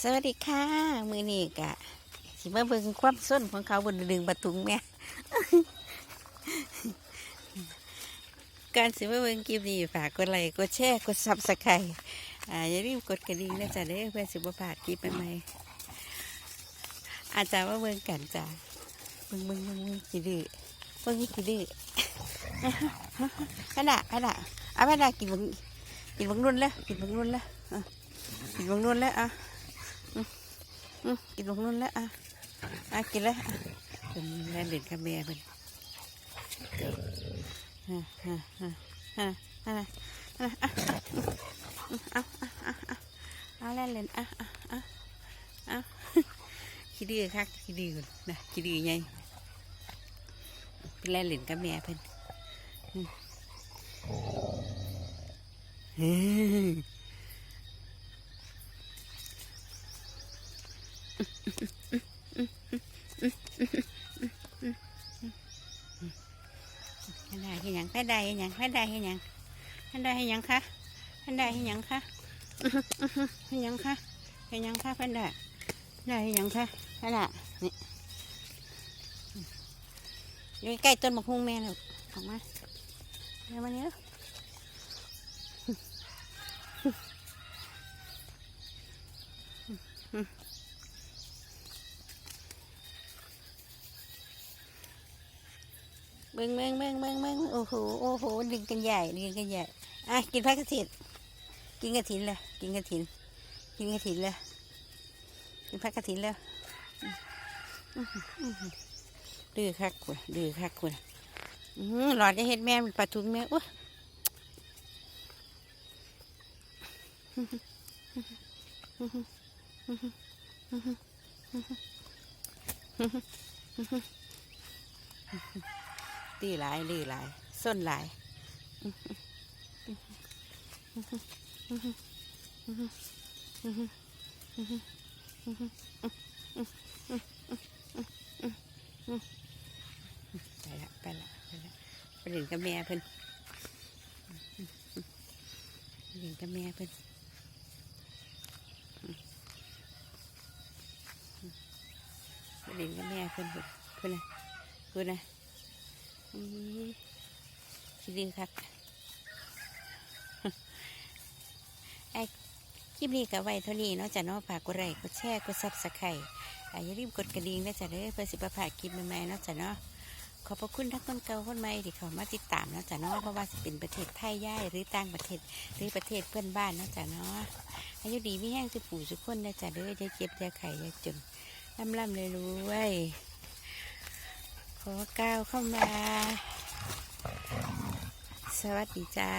สวัสดีค่ะ มือนี้กะสิมาเบิ่งความส้นของเขาบนดึงประตุงแม่การสิมาเบิ่งคลิปนี้ฝากกดไลค์กดแชร์กดซับสไครต์อ่าอย่าลืมกดกระดิ่งนะจ๊ะเด้เพื่อสิบ่พลาดคลิปใหม่ๆอาจารย์มาเบิ่งกันจ้ะเบิ่งเบิ่งเบิ่งเบิ่งกี่ดื้อเบิ่งนี่กี่ดื้อขนาดขนาดเอาขนาดกินเบิ่งกินเบิ่งนุ่นแล้วกินเบิ่งนุ่นแล้วกินเบิ่งนุ่นแล้วอะ กินลงนู่นแล้วอะอะกินแล้วอะเป็นแล่นเด่นกับแม่เป็นฮะฮะฮะฮะฮะฮะอะอะอะอะอะเอาแล่นเล่นอะอะอะอะขี้ดื้อคักขี้ดื้อคนนะขี้ดื้อไงเป็นแล่นเล่นกับแม่เพิ่นอืมเฮ้ย ท่าน ได้ให้ยังท่านได้ให้ยังท่านได้ให้ยังท่านได้ให้ยังคะท่านได้ให้ยังคะให้หยังคะให้ยังคะท่านได้ได้ให้ยังคะท่านน่ะนี่อยู่ใกล้ต้นมะฮุงแม่เลยออกมาเดี๋ยวมานี้แล้ว เบิ้งเบิ้งเบิ้งเบิ้งเบิ้งโอ้โหโอ้โหดึงกันใหญ่ดึงกันใหญ่อะกินผักกระถินกินกระถินเลยกินกระถินกินกระถินเลยกินผักกระถินเลยอื้อหืออื้อหือดื้อคักคุณดื้อคักคุณหือหลอดจะเห็ดแม่ปลาทุงแม่อุ้ยดื้ อหลายดื้อหลายส้นหลายไปละไปละไปละไปเล่นกับแม่เพิ่นไปเล่นกับแม่เพิ่นไปเล่นกับแม่เพิ่นเพิ่นเพิ่นะเพิ่นนะ คิดดีครับไอ้คลิปนี้กับไว้เท่านี้เนาะจ้ะเนาะฝากกดไลค์กดแชร์กดซับสไครต์อย่าลืมกดกระดิ่งนะจ๊ะเด้อเพื่อสิบประพาดคลิปใหม่ๆเนาะจ้ะเนาะขอบพระคุณทั้งคนเก่าคนใหม่ที่เขามาติดตามเนาะจ้ะเนาะเพราะว่าจะเป็นประเทศไทยย่ายหรือต่างประเทศหรือประเทศเพื่อนบ้านเนาะจ้ะเนาะอายุดีไม่แห้งสุปู่สุขคนนะจ้ะเด้อจะเจ็บจะไข่จะจนล่ำล่ำเลยรวย อก้าวเข้ามา สวัสดีจ้า